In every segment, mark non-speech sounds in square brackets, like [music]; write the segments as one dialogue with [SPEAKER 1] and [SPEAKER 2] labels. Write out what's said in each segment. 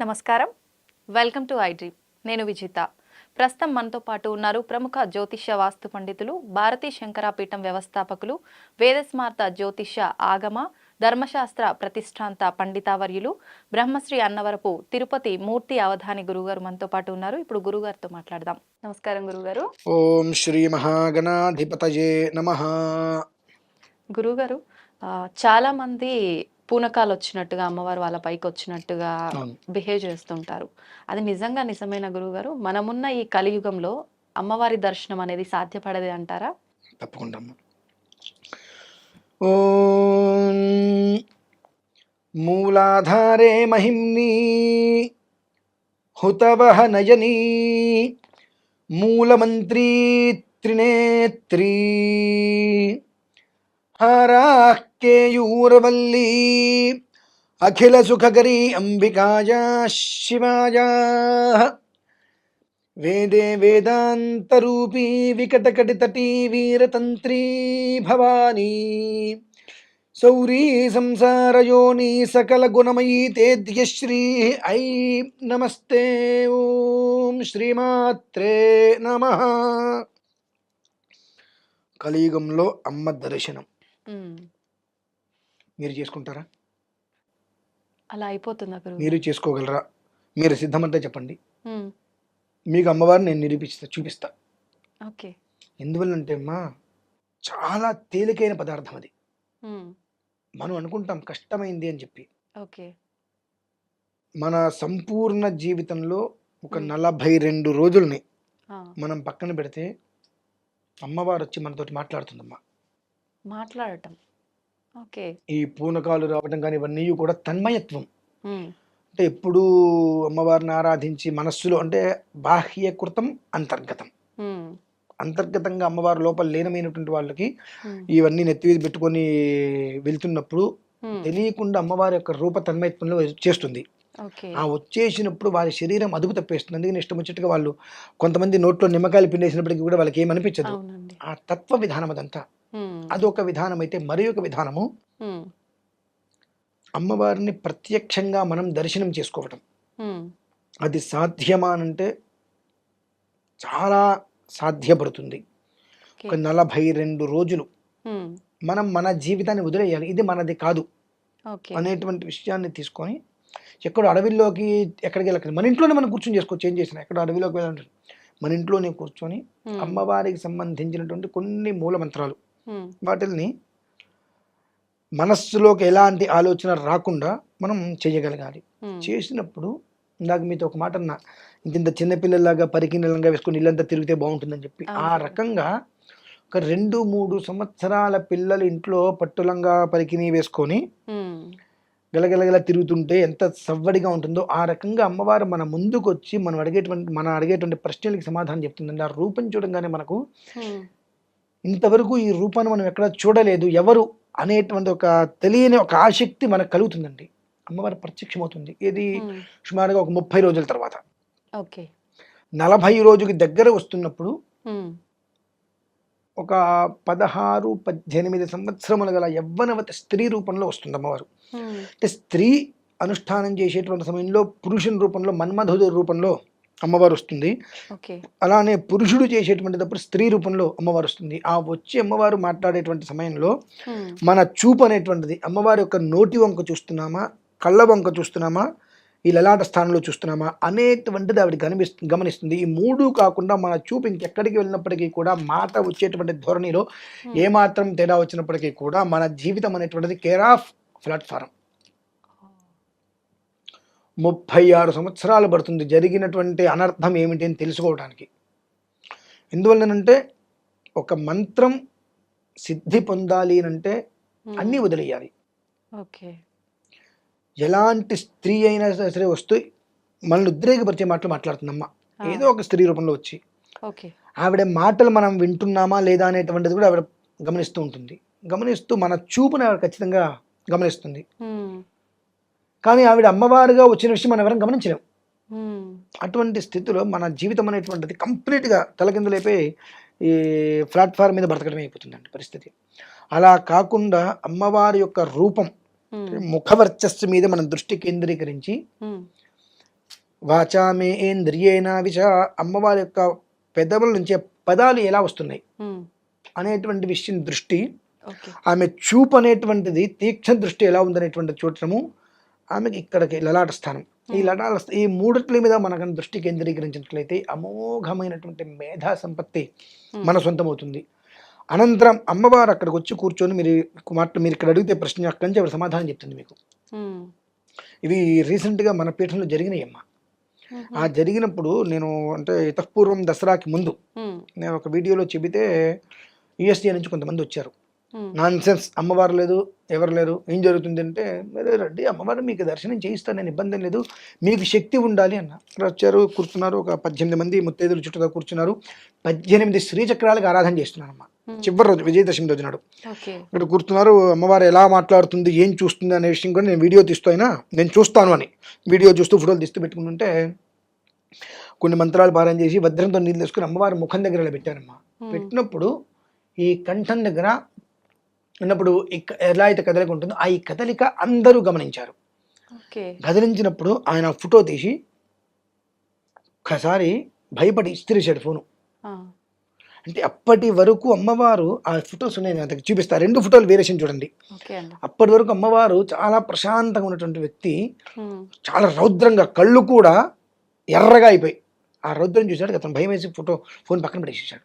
[SPEAKER 1] నమస్కారం. Welcome to iDream నేను విజిత. ప్రస్తుతం మనతో పాటు ఉన్నారు ప్రముఖ జ్యోతిష్య వాస్తు పండితులు భారతీ శంకరాపీఠం వ్యవస్థాపకులు వేదస్మార్త జ్యోతిష్య ఆగమ ధర్మశాస్త్ర ప్రతిష్టాంత పండితావర్యులు బ్రహ్మశ్రీ అన్నవరపు తిరుపతి మూర్తి అవధాని గురుగారు మనతో పాటు ఉన్నారు. ఇప్పుడు గురుగారితో మాట్లాడదాం. నమస్కారం గురుగారు.
[SPEAKER 2] ఓం శ్రీ మహాగణాధిపతయే నమ.
[SPEAKER 1] గురుగారు ఆ, చాలా మంది పూనకాలు వచ్చినట్టుగా అమ్మవారు వాళ్ళ పైకి వచ్చినట్టుగా బిహేవ్ చేస్తుంటారు. అది నిజంగా నిజమైన గురుగారు మనమున్న ఈ కలియుగంలో అమ్మవారి దర్శనం అనేది సాధ్యపడది అంటారా?
[SPEAKER 2] తప్పకుండా మూలాధారే మహిమ్ని హుతవహ నయనీ మూలమంత్రీ త్రినేత్రీ హారాకేయూరవల్లీ అఖిల సుఖకరీ అంబికాయా శివాయా. వేదే వేదాంతరూపీ వికటకటితటీ వీరతంత్రీ భవానీ. సౌరీ సంసారయోని సకల గుణమయీ తేద్యశ్రీ. ఐ నమస్తే ఓం శ్రీమాత్రే నమ. కలియుగంలో అమ్మ దర్శనం. మీరు చేసుకుంటారా?
[SPEAKER 1] అలా అయిపోతుందా
[SPEAKER 2] మీరు చేసుకోగలరా? మీరు సిద్ధమంటే చెప్పండి. మీకు అమ్మవారిని నేను నిరూపిస్తా చూపిస్తా.
[SPEAKER 1] ఓకే.
[SPEAKER 2] ఎందువల్లంటే అమ్మా చాలా తేలికైన పదార్థం అది. మనం అనుకుంటాం కష్టమైంది అని చెప్పి.
[SPEAKER 1] ఓకే.
[SPEAKER 2] మన సంపూర్ణ జీవితంలో ఒక. నలభై రెండు రోజుల్ని
[SPEAKER 1] ఆ,
[SPEAKER 2] మనం పక్కన పెడితే అమ్మవారు వచ్చి మనతోటి మాట్లాడుతుందమ్మా.
[SPEAKER 1] మాట్లాడటం. ఓకే.
[SPEAKER 2] ఈ పూనకాలు రావడం కానీ ఇవన్నీ కూడా తన్మయత్వం. అంటే ఎప్పుడూ అమ్మవారిని ఆరాధించి మనస్సులో అంటే బాహ్యకృతం అంతర్గతం. అంతర్గతంగా అమ్మవారి లోపల లీనమైనటువంటి వాళ్ళకి ఇవన్నీ నెత్తి పెట్టుకొని వెళ్తున్నప్పుడు తెలియకుండా అమ్మవారి యొక్క రూప తన్మయత్వంలో చేస్తుంది. ఆ వచ్చేసినప్పుడు వారి శరీరం అదుపు తప్పేస్తుంది. అందుకని ఇష్టం వచ్చినట్టుగా వాళ్ళు కొంతమంది నోట్లో నిమ్మకాయలు పిండేసినప్పటికీ కూడా వాళ్ళకి ఏమనిపించదు ఆ తత్వ విధానం అదంతా. అదొక విధానం అయితే మరి ఒక విధానము. అమ్మవారిని ప్రత్యక్షంగా మనం దర్శనం చేసుకోవటం. అది సాధ్యమానంటే చాలా సాధ్యపడుతుంది. ఒక నలభై రెండు రోజులు మనం మన జీవితాన్ని వదిలేయాలి. ఇది మనది కాదు. అనేటువంటి విషయాన్ని తీసుకొని ఎక్కడో అడవిలోకి ఎక్కడికి వెళ్ళకండి మన ఇంట్లోనే మనం కూర్చొని చేసుకోవచ్చు. ఏం చేసినా ఎక్కడ అడవిలోకి వెళ్ళండి మన ఇంట్లోనే కూర్చొని అమ్మవారికి సంబంధించినటువంటి కొన్ని మూల మంత్రాలు. వాటిల్ని మనస్సులోకి ఎలాంటి ఆలోచన రాకుండా మనం చేయగలగాలి. చేసినప్పుడు ఇందాక మీతో ఒక మాట అన్నా ఇంత ఇంత చిన్నపిల్లలాగా పరికినలంగా వేసుకొని ఇల్లంతా తిరిగితే బాగుంటుందని చెప్పి. ఆ. రకంగా ఒక రెండు మూడు సంవత్సరాల పిల్లలు ఇంట్లో పట్టులంగా పరికిని వేసుకొని గలగలగల తిరుగుతుంటే ఎంత సవ్వడిగా ఉంటుందో ఆ రకంగా అమ్మవారు మన ముందుకు వచ్చి మనం అడిగేటువంటి మనం అడిగేటువంటి ప్రశ్నలకి సమాధానం చెప్తుందండి. ఆ రూపం చూడంగానే మనకు ఇంతవరకు ఈ రూపాన్ని మనం ఎక్కడ చూడలేదు. ఎవరు అనేటువంటి ఒక తెలియని ఒక ఆసక్తి మనకు కలుగుతుందండి. అమ్మవారు ప్రత్యక్షమవుతుంది. ఇది సుమారుగా ఒక ముప్పై రోజుల తర్వాత.
[SPEAKER 1] ఓకే.
[SPEAKER 2] నలభై రోజుకి దగ్గర వస్తున్నప్పుడు ఒక పదహారు పద్దెనిమిది సంవత్సరముల గల యవ్వనవతి స్త్రీ రూపంలో వస్తుంది అమ్మవారు. అంటే స్త్రీ అనుష్ఠానం చేసేటువంటి సమయంలో పురుషుని రూపంలో మన్మధుడు రూపంలో అమ్మవారు వస్తుంది అలానే పురుషుడు చేసేటువంటిటప్పుడు స్త్రీ రూపంలో అమ్మవారు వస్తుంది ఆ వచ్చి అమ్మవారు మాట్లాడేటువంటి సమయంలో మన చూపు అనేటువంటిది అమ్మవారి యొక్క నోటి వంక చూస్తున్నామా కళ్ళ వంక చూస్తున్నామా ఈ లలాట స్థానంలో చూస్తున్నామా అనేటువంటిది ఆవిడ గమనిస్తు గమనిస్తుంది. ఈ మూడు కాకుండా మన చూపు ఇంకెక్కడికి వెళ్ళినప్పటికీ కూడా మాట వచ్చేటువంటి ధోరణిలో ఏమాత్రం తేడా వచ్చినప్పటికీ కూడా మన జీవితం అనేటువంటిది కేర్ ఆఫ్ ప్లాట్ఫారం ముప్పై ఆరు సంవత్సరాలు పడుతుంది. జరిగినటువంటి అనర్థం ఏమిటి అని తెలుసుకోవడానికి ఎందువల్లనంటే ఒక మంత్రం సిద్ధి పొందాలి అంటే అన్నీ వదిలేయాలి.
[SPEAKER 1] ఓకే.
[SPEAKER 2] ఎలాంటి స్త్రీ అయినా సరే వస్తూ మనల్ని ఉద్రేకపరిచే మాటలు మాట్లాడుతుందమ్మ. ఏదో ఒక స్త్రీ రూపంలో వచ్చి. ఆవిడ మాటలు మనం వింటున్నామా లేదా అనేటువంటిది కూడా ఆవిడ గమనిస్తూ ఉంటుంది. గమనిస్తూ మన చూపుని ఆవిడ ఖచ్చితంగా గమనిస్తుంది. కానీ ఆవిడ అమ్మవారుగా వచ్చిన విషయం మనం ఎవరం గమనించలేం.
[SPEAKER 1] ఉమ్,
[SPEAKER 2] అటువంటి స్థితిలో మన జీవితం అనేటువంటిది కంప్లీట్గా తలకిందులైపోయి ఈ ప్లాట్ఫామ్ మీద బ్రతకడం అయిపోతుందండి పరిస్థితి. అలా కాకుండా అమ్మవారి యొక్క రూపం ముఖవర్చస్సు మీద మనం దృష్టి కేంద్రీకరించి వాచామే ఇంద్రియేణ విచ అమ్మవారి యొక్క పెదవుల నుంచి పదాలు ఎలా వస్తున్నాయి అనేటువంటి విషయం దృష్టి ఆమె చూపు అనేటువంటిది తీక్షణ దృష్టి ఎలా ఉందనేటువంటి చూడటము ఆమెకి ఇక్కడికి లలాట స్థానం. ఈ లలాట స్థ- ఈ మూడిట్ల మీద మనకు దృష్టి కేంద్రీకరించినట్లయితే అమోఘమైనటువంటి మేధా సంపత్తి మన సొంతమవుతుంది. అనంతరం అమ్మవారు అక్కడికి వచ్చి కూర్చొని మీరు మాట మీరు ఇక్కడ అడిగితే ప్రశ్న అక్కడి నుంచి ఆవిడ సమాధానం చెప్తుంది మీకు. ఇవి రీసెంట్గా మన పీఠంలో జరిగినాయి అమ్మ ఆ జరిగినప్పుడు నేను అంటే ఇతపూర్వం దసరాకి ముందు నేను ఒక వీడియోలో చెబితే యుఎస్డి నుంచి కొంతమంది వచ్చారు. నాన్ సెన్స్ అమ్మవారు లేదు ఎవరు లేరు ఏం జరుగుతుంది అంటే "మీరే రండి అమ్మవారు మీకు దర్శనం చేయిస్తాను నేను ఇబ్బంది లేదు మీకు శక్తి ఉండాలి అన్న. ఇక్కడ వచ్చారు కూర్చున్నారు ఒక పద్దెనిమిది మంది ముత్తైదులు చుట్టూగా కూర్చున్నారు. పద్దెనిమిది శ్రీచక్రాలకు ఆరాధన చేస్తున్నారమ్మ.
[SPEAKER 1] ఉమ్,
[SPEAKER 2] చివరి రోజు విజయదశమి రోజు నాడు. ఇక్కడ కూర్చున్నారు అమ్మవారు ఎలా మాట్లాడుతుంది ఏం చూస్తుంది అనే విషయం కూడా నేను వీడియో తీస్తూ అయినా నేను చూస్తాను అని. వీడియో చూస్తూ ఫోటోలు తీస్తూ పెట్టుకుంటుంటే కొన్ని మంత్రాలు పారాయణ చేసి వజ్రంతో నీళ్ళు తీసుకుని అమ్మవారి ముఖం దగ్గర పెట్టారమ్మా
[SPEAKER 1] ఉమ్,
[SPEAKER 2] పెట్టినప్పుడు ఈ కంఠం దగ్గర ఉన్నప్పుడు ఎలా అయితే కదలిక ఉంటుందో ఆ ఈ కదలిక అందరూ గమనించారు. కదిలించినప్పుడు ఆయన ఫోటో తీసి ఒకసారి భయపడి ఇస్తిరిచాడు ఫోను. అంటే అప్పటి వరకు అమ్మవారు ఆ ఫొటోస్ ఉన్నాయి నేను దగ్గర చూపిస్తా. రెండు ఫోటోలు వేరేషన్ చూడండి. అప్పటి వరకు అమ్మవారు చాలా ప్రశాంతంగా ఉన్నటువంటి వ్యక్తి చాలా రౌద్రంగా కళ్ళు కూడా ఎర్రగా అయిపోయి ఆ రౌద్రం చూశాడు అతను భయం వేసి ఫోటో ఫోన్ పక్కన పడేసేసాడు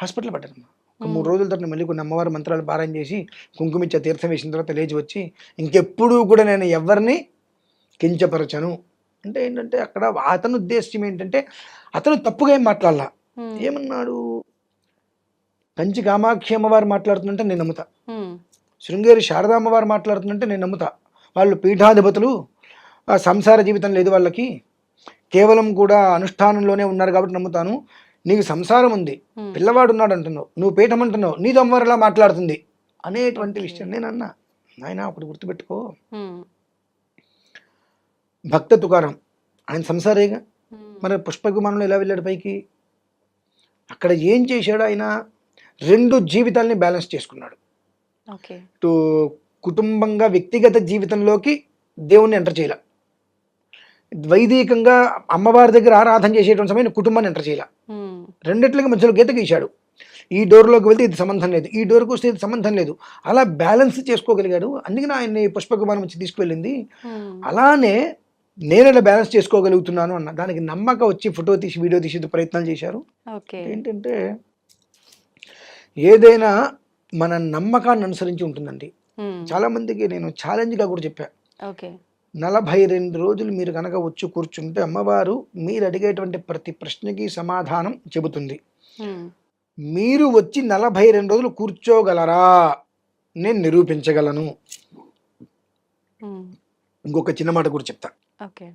[SPEAKER 2] హాస్పిటల్ పడ్డారమ్మ. ఒక మూడు రోజుల తర్వాత మళ్ళీ కొన్ని అమ్మవారి మంత్రాలు పారాయణ చేసి కుంకుమిచ్చ తీర్థం వేసిన తర్వాత లేచి వచ్చి ఇంకెప్పుడు కూడా నేను ఎవరిని కించపరచను. అంటే ఏంటంటే అక్కడ అతని ఉద్దేశం ఏంటంటే అతను తప్పుగా ఏం మాట్లాడాల. ఏమన్నాడు? కంచి కామాక్షి అమ్మవారు మాట్లాడుతుందంటే నేను నమ్ముతా. శృంగేరి శారదా అమ్మవారు మాట్లాడుతుందంటే నేను నమ్ముతా. వాళ్ళు పీఠాధిపతులు ఆ సంసార జీవితం లేదు వాళ్ళకి. కేవలం కూడా అనుష్ఠానంలోనే ఉన్నారు కాబట్టి నమ్ముతాను. నీకు సంసారం ఉంది. పిల్లవాడు ఉన్నాడు అంటున్నావు నువ్వు పీఠం అంటున్నావు నీతో అమ్మవారు ఎలా మాట్లాడుతుంది. అనేటువంటి విషయం నేను అన్నా. నాయన ఒకటి గుర్తుపెట్టుకో. భక్త తుకారం. ఆయన సంసారేగా? మరి పుష్ప విమానంలో ఎలా వెళ్ళాడు పైకి? అక్కడ ఏం చేశాడు ఆయన రెండు జీవితాల్ని బ్యాలెన్స్ చేసుకున్నాడు.
[SPEAKER 1] ఓకే.
[SPEAKER 2] ఇటు కుటుంబంగా వ్యక్తిగత జీవితంలోకి దేవుణ్ణి ఎంటర్ చేయాల. వైదికంగా అమ్మవారి దగ్గర ఆరాధన చేసేటువంటి సమయం కుటుంబాన్ని ఎంటర్ చేయాల. రెండిట్లకి మధ్యలో గీత గీశాడు. ఈ డోర్లోకి వెళ్తే ఇది సంబంధం లేదు. ఈ డోర్కి వస్తే ఇది సంబంధం లేదు. అలా బ్యాలెన్స్ చేసుకోగలిగాడు. అందుకని ఆయన్ని పుష్ప విమానం వచ్చి తీసుకువెళ్ళింది అలానే నేను ఇలా బ్యాలెన్స్ చేసుకోగలుగుతున్నాను అన్న దానికి నమ్మక వచ్చి ఫోటో తీసి వీడియో తీసి ప్రయత్నాలు చేశారు. ఏంటంటే ఏదైనా మన నమ్మకాన్ని అనుసరించి ఉంటుందండి. చాలా మందికి నేను ఛాలెంజ్గా కూడా చెప్పా.
[SPEAKER 1] ఓకే.
[SPEAKER 2] నలభై రెండు రోజులు మీరు కనుక వచ్చి కూర్చుంటే అమ్మవారు మీరు అడిగేటువంటి ప్రతి ప్రశ్నకి సమాధానం చెబుతుంది. మీరు వచ్చి నలభై రెండు రోజులు కూర్చోగలరా? నేను నిరూపించగలను. ఇంకొక చిన్న మాట కూడా చెప్తా.
[SPEAKER 1] ఓకే.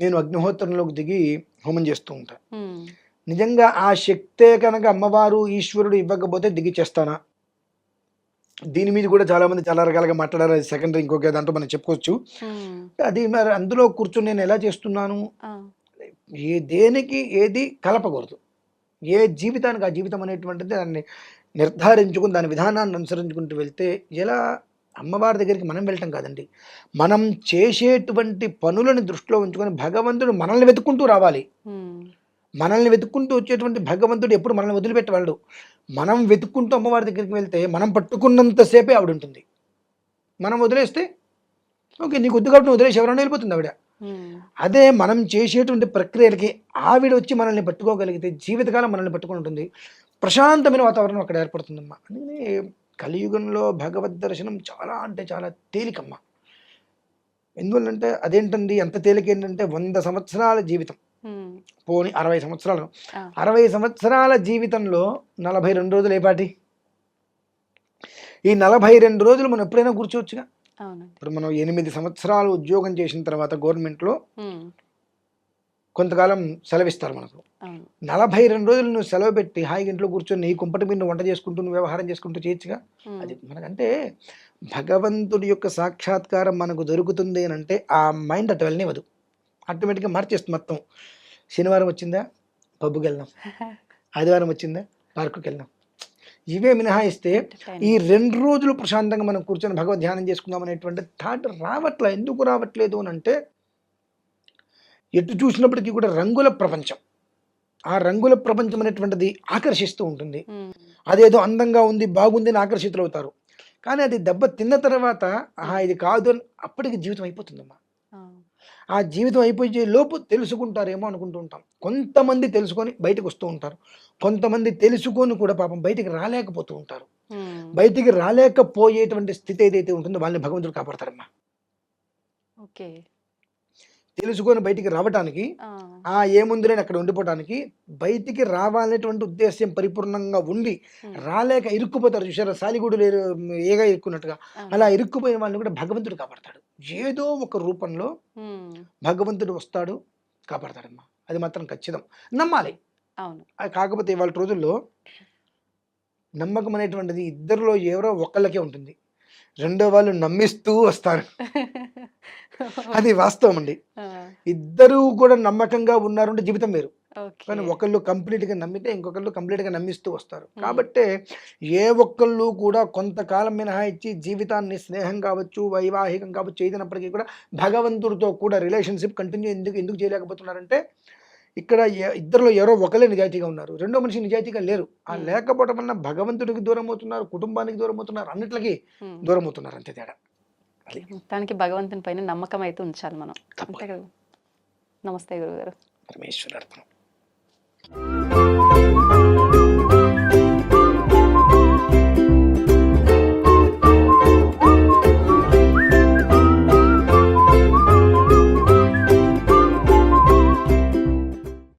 [SPEAKER 2] నేను అగ్నిహోత్రంలోకి దిగి హోమం చేస్తూ ఉంటా. నిజంగా ఆ శక్తే కనుక అమ్మవారు ఈశ్వరుడు ఇవ్వకపోతే దిగి చేస్తానా? దీని మీద కూడా చాలా మంది చాలా రకాలుగా మాట్లాడారు. అది సెకండరీ ఇంకొక దాంట్లో మనం చెప్పుకోవచ్చు.
[SPEAKER 1] ఉమ్,
[SPEAKER 2] అది మరి అందులో కూర్చొని నేను ఎలా చేస్తున్నాను? ఏ దేనికి ఏది కలపకూడదు. ఏ జీవితానికి ఆ జీవితం అనేటువంటిది దాన్ని నిర్ధారించుకుని దాని విధానాన్ని అనుసరించుకుంటూ వెళ్తే ఎలా అమ్మవారి దగ్గరికి మనం వెళ్ళటం కాదండి. మనం చేసేటువంటి పనులను దృష్టిలో ఉంచుకొని భగవంతుడు మనల్ని వెతుక్కుంటూ రావాలి.
[SPEAKER 1] ఉమ్,
[SPEAKER 2] మనల్ని వెతుక్కుంటూ వచ్చేటువంటి భగవంతుడు ఎప్పుడు మనల్ని వదిలిపెట్టవాడు మనం వెతుక్కుంటూ అమ్మవారి దగ్గరికి వెళ్తే మనం పట్టుకున్నంతసేపే ఆవిడ ఉంటుంది మనం వదిలేస్తే ఓకే నీకు వద్దు కాబట్టి వదిలేసి ఎవరైనా వెళ్ళిపోతుంది ఆవిడ. అదే మనం చేసేటువంటి ప్రక్రియలకి ఆవిడ వచ్చి మనల్ని పట్టుకోగలిగితే జీవితకాలం మనల్ని పట్టుకొని ఉంటుంది. ప్రశాంతమైన వాతావరణం అక్కడ ఏర్పడుతుందమ్మా. అందుకని కలియుగంలో భగవద్ దర్శనం చాలా అంటే చాలా తేలికమ్మా. ఎందువల్లంటే అదేంటండి? ఎంత తేలిక ఏంటంటే వంద సంవత్సరాల జీవితం. పోని అరవై సంవత్సరాలు. అరవై సంవత్సరాల జీవితంలో నలభై రెండు రోజులు ఏపాటి ఈ నలభై రెండు రోజులు మనం ఎప్పుడైనా కూర్చోవచ్చుగా? ఇప్పుడు మనం ఎనిమిది సంవత్సరాలు ఉద్యోగం చేసిన తర్వాత గవర్నమెంట్లో కొంతకాలం సెలవిస్తారు మనకు. నలభై రెండు రోజులు నువ్వు సెలవు పెట్టి హాయిగా ఇంట్లో కూర్చొని నీ కుంపటి మీద వంట చేసుకుంటూ నువ్వు వ్యవహారం చేసుకుంటూ చేయొచ్చుగా? అది మనకంటే భగవంతుడి యొక్క సాక్షాత్కారం మనకు దొరుకుతుంది అని అంటే ఆ మైండ్ అటు వెళ్ళనివ్వదు. ఆటోమేటిక్గా మార్చేస్తుంది మొత్తం. శనివారం వచ్చిందా? పబ్బుకి వెళ్దాం. [laughs] ఆదివారం వచ్చిందా? పార్కుకి వెళ్దాం. ఇవే మినహాయిస్తే ఈ రెండు రోజులు ప్రశాంతంగా మనం కూర్చొని భగవద్ ధ్యానం చేసుకుందాం అనేటువంటి థాట్ రావట్లే ఎందుకు రావట్లేదు అని అంటే ఎటు చూసినప్పటికీ కూడా రంగుల ప్రపంచం. ఆ రంగుల ప్రపంచం అనేటువంటిది ఆకర్షిస్తూ ఉంటుంది. అదేదో అందంగా ఉంది బాగుంది అని ఆకర్షితులు అవుతారు కానీ అది దెబ్బ తిన్న తర్వాత ఆహా ఇది కాదు అని అప్పటికి జీవితం అయిపోతుందమ్మా.
[SPEAKER 1] ఆ,
[SPEAKER 2] జీవితం అయిపోయే లోపు తెలుసుకుంటారేమో అనుకుంటూ ఉంటాం. కొంతమంది తెలుసుకొని బయటకు వస్తూ ఉంటారు. కొంతమంది తెలుసుకొని కూడా పాపం బయటికి రాలేకపోతూ ఉంటారు. బయటికి రాలేకపోయేటువంటి స్థితి ఏదైతే ఉంటుందో వాళ్ళని భగవంతుడు కాపాడతారమ్మా
[SPEAKER 1] ఓకే.
[SPEAKER 2] తెలుసుకొని బయటికి రావటానికి
[SPEAKER 1] ఆ,
[SPEAKER 2] ఏముందిలేని అక్కడ ఉండిపోవటానికి బయటికి రావాలనేటువంటి ఉద్దేశం పరిపూర్ణంగా ఉండి రాలేక ఇరుక్కుపోతారు. చూసారా సాలిగూడు లేరు ఏగా ఇరుక్కున్నట్టుగా అలా ఇరుక్కుపోయిన వాళ్ళని కూడా భగవంతుడు కాపాడతాడు. ఏదో ఒక రూపంలో భగవంతుడు వస్తాడు కాపాడతాడమ్మా. అది మాత్రం ఖచ్చితం. నమ్మాలి.
[SPEAKER 1] అవును.
[SPEAKER 2] అది కాకపోతే ఇవాళ రోజుల్లో నమ్మకం అనేటువంటిది ఇద్దరిలో ఎవరో ఒకళ్ళకే ఉంటుంది. రెండో వాళ్ళు నమ్మిస్తూ వస్తారు. [laughs] అది వాస్తవం అండి. ఇద్దరు కూడా నమ్మకంగా ఉన్నారు అంటే జీవితం వేరు. కానీ ఒకళ్ళు కంప్లీట్గా నమ్మితే ఇంకొకళ్ళు కంప్లీట్గా నమ్మిస్తూ వస్తారు. కాబట్టి ఏ ఒక్కళ్ళు కూడా కొంతకాలం మినహాయించి జీవితాన్ని స్నేహం కావచ్చు వైవాహికం కావచ్చు ఏదైనప్పటికీ కూడా భగవంతుడితో కూడా రిలేషన్షిప్ కంటిన్యూ ఎందుకు ఎందుకు చేయలేకపోతున్నారంటే ఇక్కడ ఇద్దరిలో ఎవరో ఒకరే నిజాయితీగా ఉన్నారు. రెండో మనిషి నిజాయితీగా లేరు. ఆ. లేకపోవడం వలన భగవంతుడికి దూరం అవుతున్నారు కుటుంబానికి దూరం అవుతున్నారు అన్నిటికీ
[SPEAKER 1] ఉమ్.
[SPEAKER 2] దూరం అవుతున్నారు అంతే తేడా.
[SPEAKER 1] మొత్తానికి భగవంతుని పైన నమ్మకం అయితే ఉంచాలి మనం. అంతే కదా. నమస్తే గురుగారు.
[SPEAKER 2] పరమేశ్వరార్పణం Música